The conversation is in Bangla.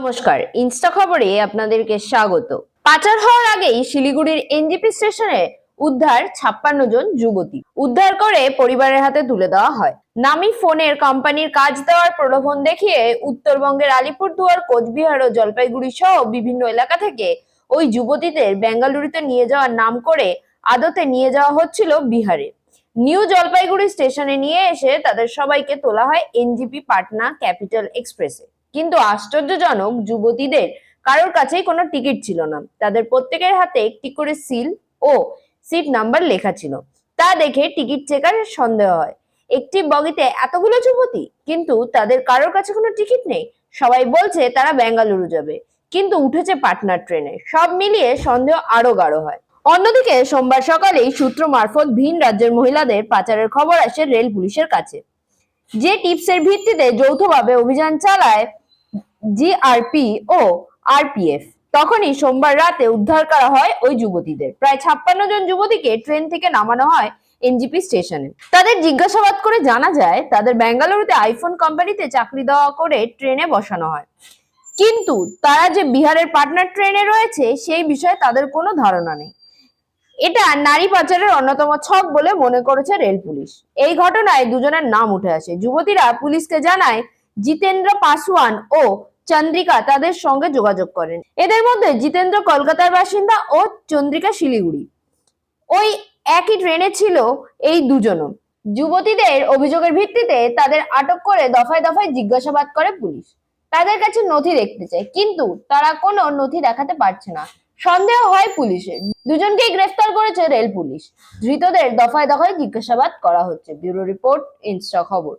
নমস্কার। ইনস্টা খবরে আপনাদেরকে স্বাগত। পাচার হওয়ার আগেই শিলিগুড়ির এনজিপি স্টেশনে উদ্ধার ছাপ্পান্ন জন যুবতী। উদ্ধার করে পরিবারের হাতে তুলে দেওয়া হয়। নামি ফোনের কোম্পানির কাজ দেওয়ার প্রলোভন দেখিয়ে উত্তরবঙ্গের আলিপুরদুয়ার, কোচবিহার ও জলপাইগুড়ি সহ বিভিন্ন এলাকা থেকে ওই যুবতীদের বেঙ্গালুরুতে নিয়ে যাওয়ার নাম করে আদতে নিয়ে যাওয়া হচ্ছিল বিহারে। নিউ জলপাইগুড়ি স্টেশনে নিয়ে এসে তাদের সবাইকে তোলা হয় এনজিপি পাটনা ক্যাপিটাল এক্সপ্রেসে। কিন্তু আশ্চর্যজনক যুবতীদের কারোর কাছেই কোনো টিকিট ছিল না। তাদের প্রত্যেকের হাতে একটি করে সিল ও সিট নাম্বার লেখা ছিল। তা দেখে টিকিট চেকারের সন্দেহ হয়। একটি বগিতে এতগুলো যুবতী? কিন্তু তাদের কারোর কাছে কোনো টিকিট নেই। সবাই বলছে তারা বেঙ্গালুরু যাবে। কিন্তু উঠেছে পাটনার ট্রেনে। সব মিলিয়ে সন্দেহ আরও গাঢ় হয়। অন্যদিকে সোমবার সকালেই সূত্র মারফত ভিন রাজ্যের মহিলাদের পাচারের খবর আসে রেল পুলিশের কাছে। যে টিপসের ভিত্তিতে যৌথভাবে অভিযান চালায় জিআরপি ও আরপিএফ তখনই সোমবার রাতে উদ্ধার করা হয় ওই যুবতীদের। প্রায় ছাপ্পান্ন জন যুবতীকে ট্রেন থেকে নামানো হয় এনজিপি স্টেশনে। তাদের জিজ্ঞাসাবাদ করে জানা যায়, তাদের বেঙ্গালুরুতে আইফোন কোম্পানিতে চাকরি দেওয়া করে ট্রেনে বসানো হয়। কিন্তু তারা যে বিহারের পার্টনার ট্রেনে রয়েছে, সেই বিষয়ে তাদের কোনো ধারণা নেই। এটা নারী পাচারের অন্যতম ছক বলে মনে করেছে রেল পুলিশ। এই ঘটনায় দুজনের নাম উঠে আসে। যুবতীরা পুলিশকে জানায়, জিতেন্দ্র পাসওয়ান ও চন্দ্রিকা তাদের সঙ্গে যোগাযোগ করেন। এদের মধ্যে জিতেন্দ্র কলকাতার বাসিন্দা ও চন্দ্রিকা শিলিগুড়ি। ওই একই ট্রেনে ছিল এই দুজনও। যুবতীদের অভিযোগের ভিত্তিতে তাদের আটক করে দফায় দফায় জিজ্ঞাসাবাদ করে পুলিশ। তাদের কাছে নথি দেখতে চায়, কিন্তু তারা কোনো নথি দেখাতে পারছে না। সন্দেহ হয় পুলিশের। দুজনকেই গ্রেফতার করেছে রেল পুলিশ। ধৃতদের দফায় দফায় জিজ্ঞাসাবাদ করা হচ্ছে। ব্যুরো রিপোর্ট, ইনস্টা খবর।